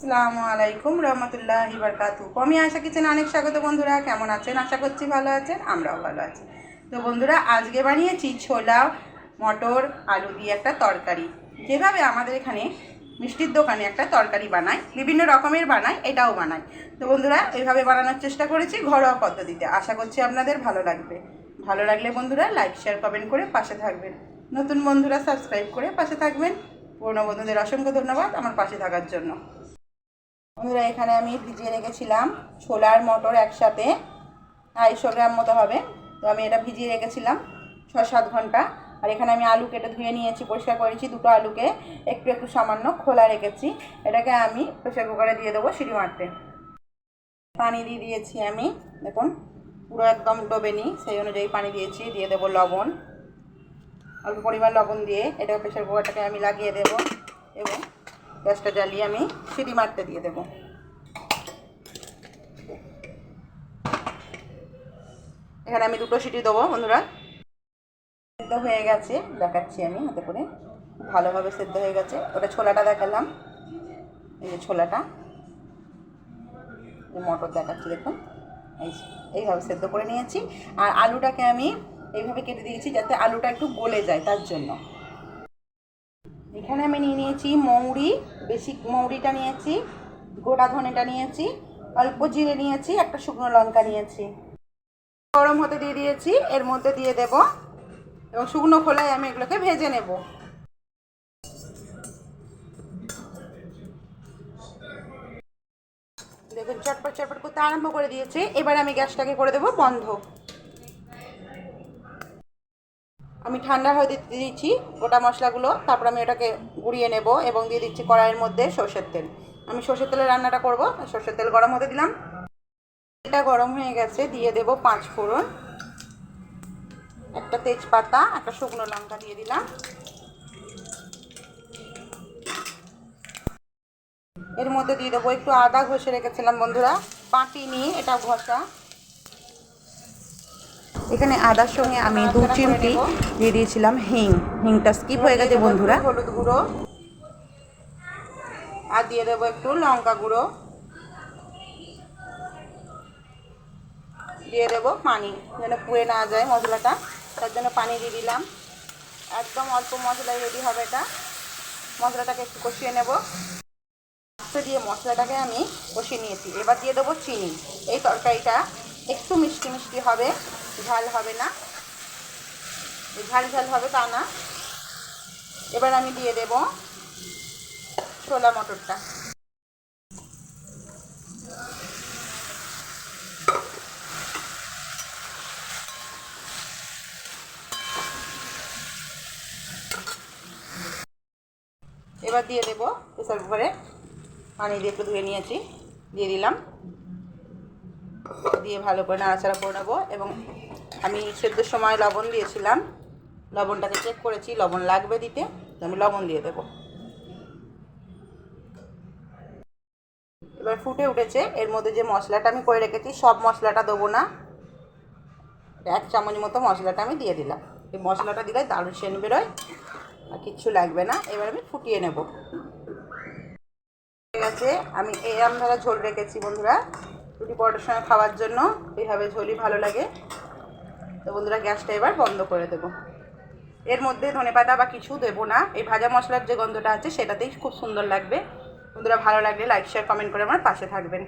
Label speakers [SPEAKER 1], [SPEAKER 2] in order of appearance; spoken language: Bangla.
[SPEAKER 1] আসসালামু আলাইকুম রহমতুল্লাহ বারকাতু আমি আশা কিচেন অনেক স্বাগত বন্ধুরা, কেমন আছেন? আশা করছি ভালো আছেন, আমরাও ভালো আছি। তো বন্ধুরা, আজকে বানিয়েছি ছোলা মটর, আলু দিয়ে একটা তরকারি। যেভাবে আমাদের এখানে মিষ্টির দোকানে একটা তরকারি বানায়, বিভিন্ন রকমের বানায়, এটাও বানায়। তো বন্ধুরা এইভাবে বানানোর চেষ্টা করেছি ঘরোয়া পদ্ধতিতে। আশা করছি আপনাদের ভালো লাগবে। ভালো লাগলে বন্ধুরা, লাইক, শেয়ার, কমেন্ট করে পাশে থাকবেন। নতুন বন্ধুরা, সাবস্ক্রাইব করে পাশে থাকবেন। পুরনো বন্ধুদের অসংখ্য ধন্যবাদ আমার পাশে থাকার জন্য। বন্ধুরা, এখানে আমি ভিজিয়ে রেখেছিলাম ছোলার মটর একসাথে। আড়াইশো গ্রাম মতো হবে। তো আমি এটা ভিজিয়ে রেখেছিলাম ছ সাত ঘণ্টা। আর এখানে আমি আলু কেটে ধুয়ে নিয়েছি, পরিষ্কার করেছি দুটো আলুকে। একটু একটু সামান্য খোলা রেখেছি। এটাকে আমি প্রেশার কুকারে দিয়ে দেবো সিঁড়ি মারতে। পানি দিয়ে দিয়েছি আমি। দেখুন, পুরো একদম ডোবে ডোবেনি সেই অনুযায়ী পানি দিয়েছি, দিয়ে দেবো লবণ। অল্প পরিমাণ লবণ দিয়ে এটা প্রেশার কুকারটাকে আমি লাগিয়ে দেবো। এবং গ্যাসটা জ্বালিয়ে আমি সিঁড়ি মারতে দিয়ে দেবো। এখানে আমি দুটো সিটি দেবো, বন্ধুরা। সেদ্ধ হয়ে গেছে, দেখাচ্ছি আমি হাতে করে। ভালোভাবে সেদ্ধ হয়ে গেছে। ওটা ছোলাটা দেখালাম। এই যে ছোলাটা। মটর দেখাচ্ছি, দেখুন। এই এইভাবে সেদ্ধ করে নিয়েছি। আর আলুটাকে আমি এইভাবে কেটে দিয়েছি যাতে আলুটা একটু গলে যায়, তার জন্য। এখানে আমি নিয়ে নিয়েছি মৌরি, বেশি মৌরিটা নিয়েছি, গোটা ধনেটা নিয়েছি, অল্প জিরে নিয়েছি, একটা শুকনো লঙ্কা নিয়েছি। গরম হতে দিয়ে দিয়েছি, এর মধ্যে দিয়ে দেব, এবং শুকনো খোলায় আমি এগুলোকে ভেজে নেব। দেখুন, চটপট চটপট করতে আরম্ভ করে দিয়েছি। এবার আমি গ্যাসটাকে করে দেবো বন্ধ। আমি ঠান্ডা হয়ে দিতে দিচ্ছি গোটা মশলাগুলো, তারপর আমি ওটাকে গুঁড়িয়ে নেব এবং দিয়ে দিচ্ছি কড়াইয়ের মধ্যে সর্ষের তেল। আমি সর্ষের তেলে রান্নাটা করব সর্ষের তেল গরম হতে দিলাম। তেলটা গরম হয়ে গেছে, দিয়ে দেব পাঁচ ফোড়ন, একটা তেজপাতা, একটা শুকনো লঙ্কা দিয়ে দিলাম। এর মধ্যে দিয়ে দেবো একটু আদা ঘষে রেখেছিলাম বন্ধুরা পাটি নিয়ে, এটা ঘষা। এখানে আদার সঙ্গে আমি দু চিমটি দিয়ে দিয়েছিলাম হিং। হিংটা স্কিপ হয়ে গেছে, বন্ধুরা। হলুদ গুঁড়ো। আর দিয়ে দেবো একটু লঙ্কা গুঁড়ো। দিয়ে দেবো পানি, যেন পুড়ে না যায় মশলাটা। তার জন্য পানি দিয়ে দিলাম। একদম অল্প মশলায় রেডি হবে এটা। মশলাটাকে একটু কষিয়ে নেব। দিয়ে মশলাটাকে আমি কষিয়ে নিয়েছি। এবার দিয়ে দেবো চিনি। এই তরকারিটা একটু মিষ্টি মিষ্টি হবে। ঝাল হবে না। ঝাল ঝাল হবে তা না। এবার আমি দিয়ে দেব ছোলা মটরটা। এবার দিয়ে দেব প্রেসার কুকারে। পানি দিয়ে একটু ধুয়ে নিয়েছি, দিয়ে দিলাম। দিয়ে ভালো করে নাড়াচাড়া করে নেব এবং আমি সেদ্ধর সময় লবণ দিয়েছিলাম। লবণটাকে চেক করেছি, লবণ লাগবে দিতে আমি লবণ দিয়ে দেবো। এবার ফুটে উঠেছে, এর মধ্যে যে মশলাটা আমি করে রেখেছি, সব মশলাটা দেবো না। এক চামচ মতো মশলাটা আমি দিয়ে দিলাম। এই মশলাটা দিলে দারুণ সেন বেরোয়, আর কিচ্ছু লাগবে না। এবার আমি ফুটিয়ে নেব। ঠিক আছে আমি এরম ধারা ঝোল রেখেছি বন্ধুরা। রুটি পরোটার সঙ্গে খাওয়ার জন্য এইভাবে ঝোলই ভালো লাগে। তো বন্ধুরা, গ্যাসটা এবার বন্ধ করে দেবো। এর মধ্যে ধনে পাতা বা কিছু দেবো না। এই ভাজা মশলার যে গন্ধটা আছে, সেটাতেই খুব সুন্দর লাগবে। বন্ধুরা, ভালো লাগলে লাইক শেয়ার কমেন্ট করে আমার পাশে থাকবেন।